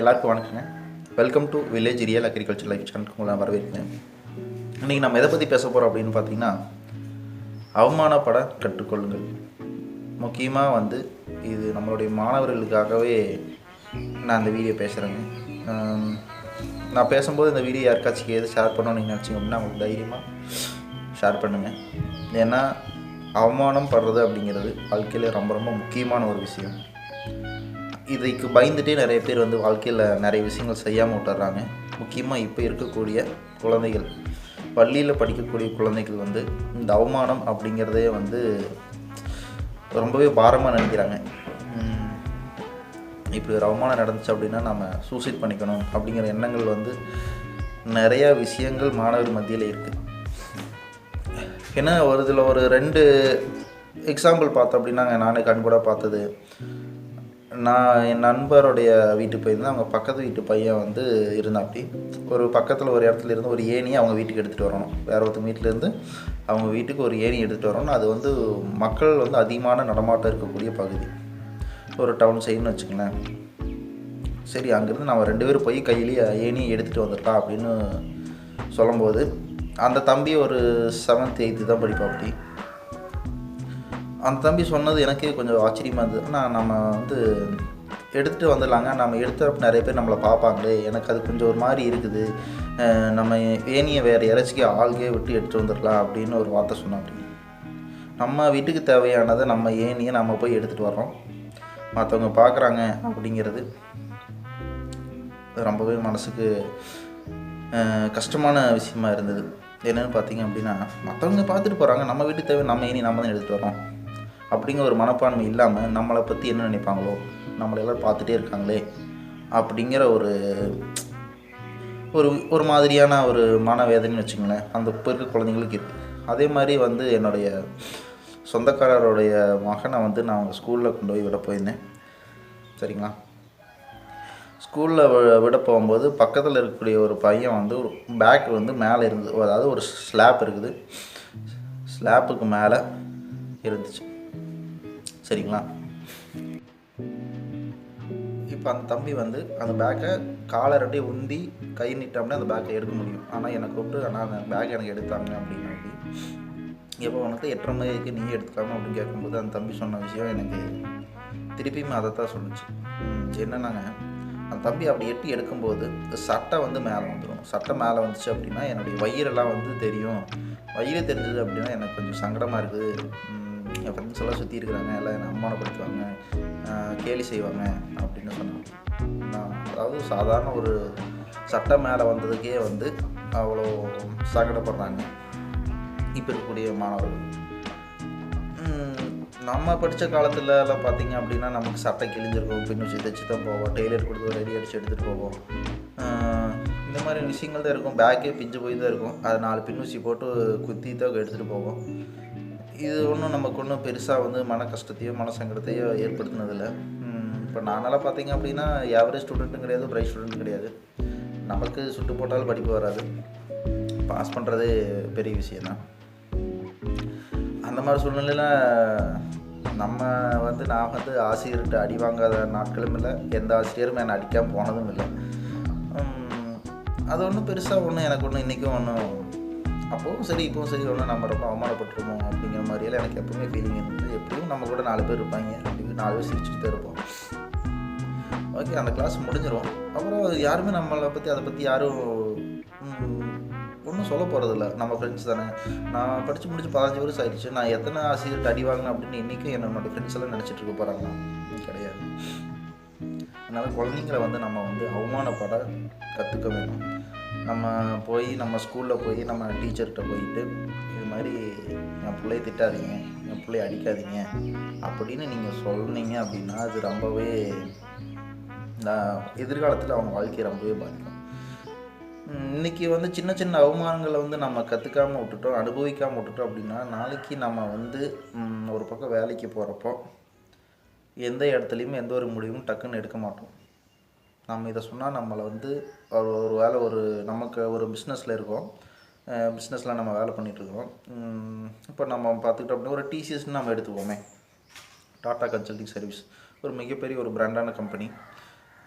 எல்லாருக்கும் வணக்கங்க. Welcome to village real agriculture life சேனலுக்கு உங்களை வரவேற்கிறேன். இன்றைக்கி நம்ம எதை பற்றி பேச போகிறோம் அப்படின்னு பார்த்தீங்கன்னா அவமானப்பட கற்றுக்கொள்ளுங்கள். முக்கியமாக வந்து இது நம்மளுடைய மாணவர்களுக்காகவே நான் அந்த வீடியோ பேசுகிறேங்க நான் பேசும்போது இந்த வீடியோ யாருக்காச்சும் எது ஷேர் பண்ணணும்னு நீங்கள் நினச்சிங்க அப்படின்னா உங்களுக்கு தைரியமாக ஷேர் பண்ணுங்கள் ஏன்னா அவமானம் படுறது அப்படிங்கிறது வாழ்க்கையில் ரொம்ப ரொம்ப முக்கியமான ஒரு விஷயம். இதுக்கு பயந்துட்டே நிறைய பேர் வந்து வாழ்க்கையில் நிறைய விஷயங்கள் செய்யாமல் விட்டுறாங்க. முக்கியமாக இப்போ இருக்கக்கூடிய குழந்தைகள். பள்ளியில் படிக்கக்கூடிய குழந்தைகள் வந்து இந்த அவமானம் அப்படிங்கிறதே வந்து ரொம்பவே பாரமாக நினைக்கிறாங்க. இப்படி ஒரு அவமானம் நடந்துச்சு அப்படின்னா நம்ம சூசைட் பண்ணிக்கணும் அப்படிங்கிற எண்ணங்கள் வந்து நிறையா விஷயங்கள் மாணவர் மத்தியில் இருக்குது ஏன்னா ஒரு இதில் ஒரு ரெண்டு எக்ஸாம்பிள் பார்த்தோம் அப்படின்னாங்க. நானே கண்கூட பார்த்தது. நான் என் நண்பருடைய வீட்டுக்கு போயிருந்தேன். அவங்க பக்கத்து வீட்டு பையன் வந்து இருந்தாப்படி ஒரு பக்கத்தில் ஒரு இடத்துல இருந்து ஒரு ஏணியை அவங்க வீட்டுக்கு எடுத்துகிட்டு வரணும். வேற ஒருத்தர் வீட்டிலேருந்து அவங்க வீட்டுக்கு ஒரு ஏணி எடுத்துகிட்டு வரணும். அது வந்து மக்கள் வந்து அதிகமான நடமாட்டம் இருக்கக்கூடிய பகுதி. ஒரு டவுன் சைடுன்னு வச்சுக்கங்களேன். சரி அங்கேருந்து நம்ம ரெண்டு பேரும் போய் கையிலேயே ஏணி எடுத்துகிட்டு வந்துட்டா அப்படின்னு சொல்லும்போது அந்த தம்பி ஒரு செவன்த் எயித்து தான் படிப்பாப்படி அந்த தம்பி சொன்னது எனக்கே கொஞ்சம் ஆச்சரியமாக இருந்தது. நான் நம்ம வந்து எடுத்துகிட்டு வந்துடலாங்க. நம்ம எடுத்தப்ப நிறைய பேர் நம்மளை பார்ப்பாங்களே. எனக்கு அது கொஞ்சம் ஒரு மாதிரி இருக்குது. நம்ம ஏனியை வேறு இறைச்சிக்கு ஆள்கே விட்டு எடுத்துகிட்டு வந்துடலாம் அப்படின்னு ஒரு வார்த்தை சொன்னாங்க நம்ம வீட்டுக்கு தேவையானதை நம்ம ஏனியை நம்ம போய் எடுத்துகிட்டு வரோம் மற்றவங்க பார்க்குறாங்க அப்படிங்கிறது ரொம்பவே மனசுக்கு கஷ்டமான விஷயமா இருந்தது. என்னென்னு பார்த்தீங்க அப்படின்னா மற்றவங்க பார்த்துட்டு போகிறாங்க நம்ம வீட்டுக்கு தேவை நம்ம ஏனி நம்ம தான் எடுத்துகிட்டு வரோம் அப்படிங்கிற ஒரு மனப்பான்மை இல்லாமல் நம்மளை பற்றி என்ன நினைப்பாங்களோ நம்மளை எல்லாம் பார்த்துட்டே இருக்காங்களே அப்படிங்கிற ஒரு ஒரு ஒரு மாதிரியான ஒரு மனவேதனைன்னு வச்சுங்களேன் அந்த இப்போ இருக்க குழந்தைங்களுக்கு இருக்குது அதே மாதிரி வந்து என்னுடைய சொந்தக்காரருடைய மகனை வந்து நான் அவங்க ஸ்கூலில் கொண்டு போய் விட போயிருந்தேன். சரிங்களா? ஸ்கூலில் விட போகும்போது பக்கத்தில் இருக்கக்கூடிய ஒரு பையன் வந்து ஒரு பேக் வந்து மேலே இருந்தது அதாவது ஒரு ஸ்லாப் இருக்குது. ஸ்லாப்புக்கு மேலே இருந்துச்சு. சரிங்களா? இப்போ அந்த தம்பி வந்து அந்த பேக்கை காலை அப்படியே உந்தி கை நிட்டோம்னா அந்த பேக்கை எடுக்க முடியும். ஆனால் எனக்கு கூப்பிட்டு ஆனால் அந்த பேக் எனக்கு எடுத்தாங்க அப்படின்னு அப்படி எப்போ உனக்கு எட்டரை மணிக்கு நீ எடுத்துக்காம அப்படின்னு கேட்கும்போது அந்த தம்பி சொன்ன விஷயம் எனக்கு திருப்பியும் அதை தான் சொன்னிச்சு என்னென்னாங்க? அந்த தம்பி அப்படி எட்டி எடுக்கும்போது சட்டை வந்து மேலே வந்துடும் சட்டை மேலே வந்துச்சு அப்படின்னா என்னுடைய வயிறெல்லாம் வந்து தெரியும். வயிறு தெரிஞ்சது அப்படின்னா எனக்கு கொஞ்சம் சங்கடமாக இருக்குது. என் ஃப்ரெண்ட்ஸ் எல்லாம் சுற்றி இருக்கிறாங்க எல்லாம் என்னை அவமானப்படுத்துவாங்க கேலி செய்வாங்க அப்படின்னு சொன்னாங்க. நான் அதாவது சாதாரண ஒரு சட்டை மேலே வந்ததுக்கே வந்து அவ்வளோ சங்கடப்படுறாங்க இப்போ இருக்கக்கூடிய மாணவர்கள். நம்ம படித்த காலத்தில் எல்லாம் பார்த்தீங்க அப்படின்னா நமக்கு சட்டை கிழிஞ்சிருக்கும் வச்சு தைச்சு தான் போவோம் டெய்லர் கொடுத்து ரெடி அடிச்சு எடுத்துகிட்டு போவோம். இந்த மாதிரி விஷயங்கள் தான் இருக்கும். பேக்கே பிஞ்சு போய் தான் இருக்கும். அதை நாலு பின்னூசி போட்டு குத்தி தான் எடுத்துகிட்டு போவோம். இது ஒன்றும் நமக்கு ஒன்றும் பெருசாக வந்து மன கஷ்டத்தையோ மன சங்கடத்தையோ ஏற்படுத்தினதில்லை. இப்போ நானெல்லாம் பார்த்தீங்க அப்படின்னா ஆவரேஜ் ஸ்டூடெண்ட்டும் கிடையாது பிரைட் ஸ்டூடெண்ட்டும் கிடையாது. நமக்கு சுட்டு போட்டாலும் படிப்பு வராது. பாஸ் பண்ணுறது பெரிய விஷயந்தான் அந்த மாதிரி சூழ்நிலையில் நம்ம வந்து நான் வந்து ஆசிரியர்கிட்ட அடி வாங்காத நாட்களும் இல்லை. எந்த ஆசிரியரும் என்னை அடிக்காமல் போனதும் இல்லை. அது ஒன்றும் பெருசாக ஒன்றும் எனக்கு ஒன்றும் இன்றைக்கும் ஒன்றும் அப்போவும் சரி இப்போவும் சரி ஒன்றும் நம்ம ரொம்ப அவமானப்பட்டுருமோ அப்படிங்கிற மாதிரியெல்லாம் எனக்கு எப்பவுமே ஃபீலிங் இருந்தது. எப்படியும் நம்ம கூட நாலு பேர் இருப்பாங்க அப்படின்னு நாலு பேர் சிரிச்சுட்டு தான் இருப்போம். ஓகே அந்த கிளாஸ் முடிஞ்சிடும் அப்புறம் யாருமே நம்மளை பற்றி அதை பற்றி யாரும் ஒன்றும் சொல்ல போகிறதில்ல நம்ம ஃப்ரெண்ட்ஸ் தானே. நான் படித்து முடிச்சு பதினஞ்சு வருஷம் ஆயிடுச்சு. நான் எத்தனை ஆசிரியர் அடி வாங்கினேன் அப்படின்னு இன்றைக்கும் என்னோட ஃப்ரெண்ட்ஸ் எல்லாம் நினச்சிட்டு இருக்க போகிறாங்க கிடையாது. அதனால் குழந்தைங்கள வந்து நம்ம வந்து அவமானப்பட கற்றுக்க வேணும். நம்ம போய் நம்ம ஸ்கூலில் போய் நம்ம டீச்சர்கிட்ட போயிட்டு இது மாதிரி என் பிள்ளைய திட்டாதீங்க என் பிள்ளைய அடிக்காதீங்க அப்படின்னு நீங்கள் சொன்னீங்க அப்படின்னா அது ரொம்பவே நான் எதிர்காலத்தில் அவங்க வாழ்க்கையை ரொம்பவே பாதிக்கும். இன்றைக்கி இன்னைக்கு வந்து சின்ன சின்ன அவமானங்களை வந்து நம்ம கற்றுக்காமல் விட்டுட்டோம் அனுபவிக்காமல் விட்டுட்டோம் அப்படின்னா நாளைக்கு நம்ம வந்து ஒரு பக்கம் வேலைக்கு போகிறப்போ எந்த இடத்துலையுமே எந்த ஒரு முடிவும் டக்குன்னு எடுக்க மாட்டோம். நம்ம இதை சொன்னால் நம்மளை வந்து ஒரு ஒரு வேலை ஒரு நமக்கு ஒரு பிஸ்னஸில் இருக்கோம். பிஸ்னஸில் நம்ம வேலை பண்ணிகிட்ருக்கோம் இப்போ நம்ம பார்த்துக்கிட்டோம் அப்படின்னா ஒரு டிசிஎஸ்னு நம்ம எடுத்துக்குவோமே. டாடா கன்சல்டிங் சர்வீஸ் ஒரு மிகப்பெரிய ஒரு பிராண்டான கம்பெனி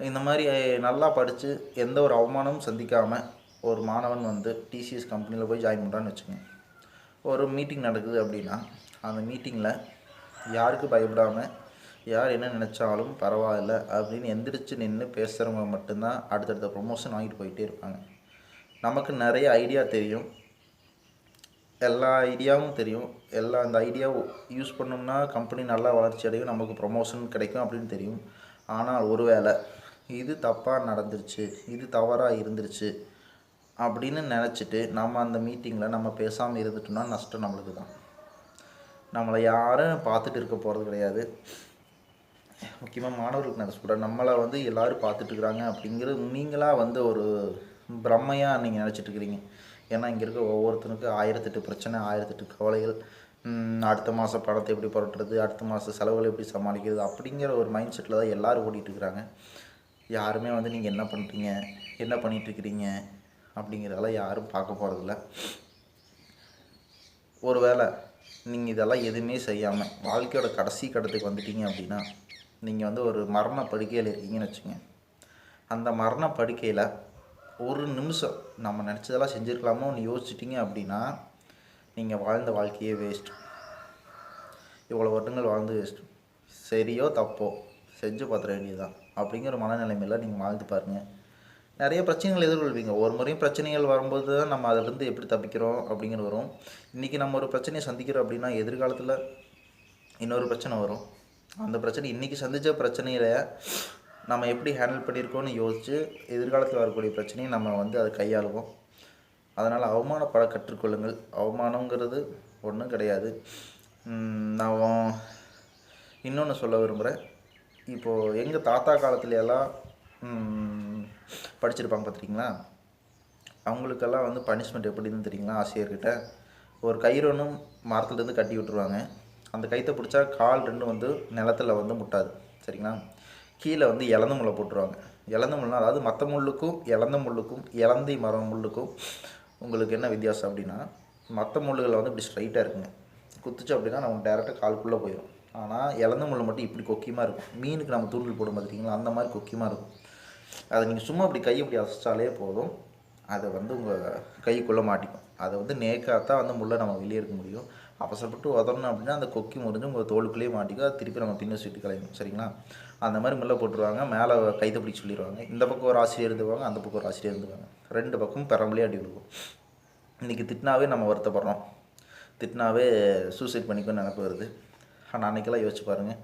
இந்த மாதிரி நல்லா படித்து எந்த ஒரு அவமானமும் சந்திக்காமல் ஒரு மாணவன் வந்து டிசிஎஸ் கம்பெனியில் போய் ஜாயின் பண்ணுறான்னு வச்சுக்கோங்க. ஒரு மீட்டிங் நடக்குது அப்படின்னா அந்த மீட்டிங்கில் யாருக்கு பயப்படாமல் யார் என்ன நினச்சாலும் பரவாயில்ல அப்படின்னு எந்திரிச்சு நின்று பேசுகிறவங்க மட்டும்தான் அடுத்தடுத்த ப்ரொமோஷன் வாங்கிட்டு போயிட்டே இருப்பாங்க. நமக்கு நிறைய ஐடியா தெரியும். எல்லா ஐடியாவும் தெரியும். எல்லா அந்த ஐடியாவை யூஸ் பண்ணோம்னா கம்பெனி நல்லா வளர்ச்சி அடையும். நமக்கு ப்ரொமோஷன் கிடைக்கும் அப்படின்னு தெரியும். ஆனால் ஒருவேளை இது தப்பாக நடந்துருச்சு இது தவறாக இருந்துருச்சு அப்படின்னு நினச்சிட்டு நம்ம அந்த மீட்டிங்கில் நம்ம பேசாமல் இருந்துட்டோம்னா நஷ்டம் நம்மளுக்கு தான் நம்மளை யாரும் பார்த்துட்டு இருக்க போகிறது கிடையாது. முக்கியமாக மாணவர்களுக்கு நான் சொல்கிறேன் நம்மளை வந்து எல்லோரும் பார்த்துட்ருக்குறாங்க அப்படிங்கிறது நீங்களாக வந்து ஒரு பிரம்மையாக நீங்கள் நினச்சிட்ருக்கிறீங்க ஏன்னா இங்கே இருக்க ஒவ்வொருத்தனுக்கும் ஆயிரத்தெட்டு பிரச்சனை ஆயிரத்தெட்டு கவலைகள். அடுத்த மாதம் பணத்தை எப்படி புரட்டுறது அடுத்த மாதம் செலவுகளை எப்படி சமாளிக்கிறது அப்படிங்கிற ஒரு மைண்ட் செட்டில் தான் எல்லோரும் ஓடிட்டுருக்குறாங்க யாருமே வந்து நீங்கள் என்ன பண்ணுறீங்க என்ன பண்ணிகிட்ருக்கிறீங்க அப்படிங்கிறதெல்லாம் யாரும் பார்க்க போகிறதில்ல ஒரு வேளை நீங்கள் இதெல்லாம் எதுவுமே செய்யாமல் வாழ்க்கையோட கடைசி கட்டத்துக்கு வந்துட்டீங்க அப்படின்னா நீங்கள் வந்து ஒரு மரண படுக்கையில் இருக்கீங்கன்னு வச்சுங்க அந்த மரண படுக்கையில் ஒரு நிமிஷம் நம்ம நினச்சதெல்லாம் செஞ்சுருக்கலாமோன்னு யோசிச்சிட்டிங்க அப்படின்னா நீங்கள் வாழ்ந்த வாழ்க்கையே வேஸ்ட் இவ்வளோ வருடங்கள் வாழ்ந்து வேஸ்ட் சரியோ தப்போ செஞ்சு பார்த்துட வேண்டியதுதான். அப்படிங்கிற மனநிலைமையில் நீங்கள் வாழ்ந்து பாருங்கள் நிறைய பிரச்சனைகள் எதிர்கொள்வீங்க. ஒரு முறையும் பிரச்சனைகள் வரும்போது தான் நம்ம அதிலிருந்து எப்படி தப்பிக்கிறோம் அப்படிங்கிற வரும். இன்றைக்கி நம்ம ஒரு பிரச்சனையை சந்திக்கிறோம் அப்படின்னா எதிர்காலத்தில் இன்னொரு பிரச்சனை வரும். அந்த பிரச்சனை இன்றைக்கி சந்தித்த பிரச்சனையில் நம்ம எப்படி ஹேண்டில் பண்ணியிருக்கோன்னு யோசித்து எதிர்காலத்தில் வரக்கூடிய பிரச்சனையை நம்ம வந்து அதை கையாளுவோம். அதனால் அவமானப்பட கற்றுக்கொள்ளுங்கள். அவமானங்கிறது ஒன்றும் கிடையாது. நான் இன்னொன்று சொல்ல விரும்புகிறேன் இப்போது எங்கள் தாத்தா காலத்துல எல்லாம் படிச்சிருப்பாங்க பார்த்துருக்கீங்களா அவங்களுக்கெல்லாம் வந்து பனிஷ்மெண்ட் எப்படின்னு தெரியுங்களா? ஆசிரியர்கிட்ட. ஒரு கயிறு மரத்துலேருந்து கட்டி விட்டுருவாங்க. அந்த கைத்தை பிடிச்சா கால் ரெண்டும் வந்து நிலத்தில் வந்து முட்டாது. சரிங்களா? கீழே வந்து இலந்த முள்ளை போட்டுருவாங்க. இலந்த முள்னா அதாவது மற்ற முள்ளுக்கும் இலந்த முள்ளுக்கும் இலந்தை மரம் முள்ளுக்கும் உங்களுக்கு என்ன வித்தியாசம் அப்படின்னா மற்ற முள்ளுகளில் வந்து இப்படி ஸ்ட்ரைட்டாக இருக்குங்க. குத்துச்சு அப்படின்னா நமக்கு டேரெக்டாக கால்குள்ளே போயிடும் ஆனால் இலந்த முள் மட்டும் இப்படி கொக்கியமாக இருக்கும். மீனுக்கு நம்ம தூண்டில் போடும் பார்த்துருக்கீங்களா அந்த மாதிரி கொக்கியமாக இருக்கும். அதை நீங்கள் சும்மா அப்படி கை இப்படி அசைச்சாலே போதும். அதை வந்து உங்கள் கைக்குள்ளே மாட்டிக்கும். அதை வந்து நேக்காக தான் வந்து முள்ளை நம்ம வெளியே எடுக்க முடியும். அவசரப்பட்டு உதறணும் அப்படின்னா அந்த கொக்கி முறிஞ்சு உங்கள் தோலுக்குள்ளேயே மாட்டிக்கும் அது திருப்பி நம்ம பின்ன சுட்டு கலையணும். சரிங்களா? அந்த மாதிரி முல்லை போட்டுருவாங்க. மேலே கைதை பிடிச்சி சொல்லிடுவாங்க இந்த பக்கம் ஒரு ஆசிரியர் இருந்துவாங்க அந்த பக்கம் ஒரு ஆசிரியர் இருந்துவாங்க ரெண்டு பக்கமும் பெரம்பலே அடி விழுகும். இன்றைக்கி திட்டினாவே நம்ம வருத்தப்படுறோம். திட்டினாவே சூசைட் பண்ணிக்கணும்னு நினப்பு வருது. ஆனால் அன்றைக்கெல்லாம் யோசிச்சு பாருங்கள்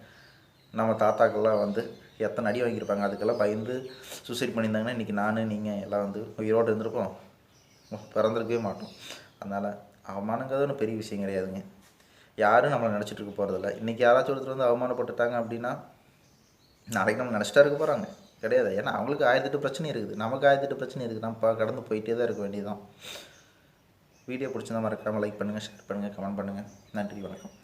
நம்ம தாத்தாக்கள்லாம் வந்து எத்தனை அடி வாங்கியிருப்பாங்க? அதுக்கெல்லாம் பயந்து சூசைட் பண்ணியிருந்தாங்கன்னா இன்றைக்கி நான் நீங்கள் எல்லாம் வந்து உயிரோடு இருந்திருப்போம். பிறந்திருக்கவே மாட்டோம். அதனால் அவமானங்கிறது பெரிய விஷயம் கிடையாதுங்க. யாரும் நம்மளை நினச்சிட்டு இருக்க போகிறதில்ல இன்றைக்கி யாராச்சும் ஒருத்தர் வந்து அவமானப்பட்டுட்டாங்க அப்படின்னா நாளைக்கு நம்ம நினச்சிட்டா இருக்க போகிறாங்க கிடையாது. ஏன்னா அவங்களுக்கு ஆயிரத்தெட்டு பிரச்சனை இருக்குது. நமக்கு ஆயிரத்தெட்டு பிரச்சனை இருக்குது. நம்ம கடந்து போயிட்டே தான் இருக்க வேண்டியதுதான். வீடியோ பிடிச்சிருந்தா மறக்காமல் லைக் பண்ணுங்கள் ஷேர் பண்ணுங்கள் கமெண்ட் பண்ணுங்கள் நன்றி வணக்கம்.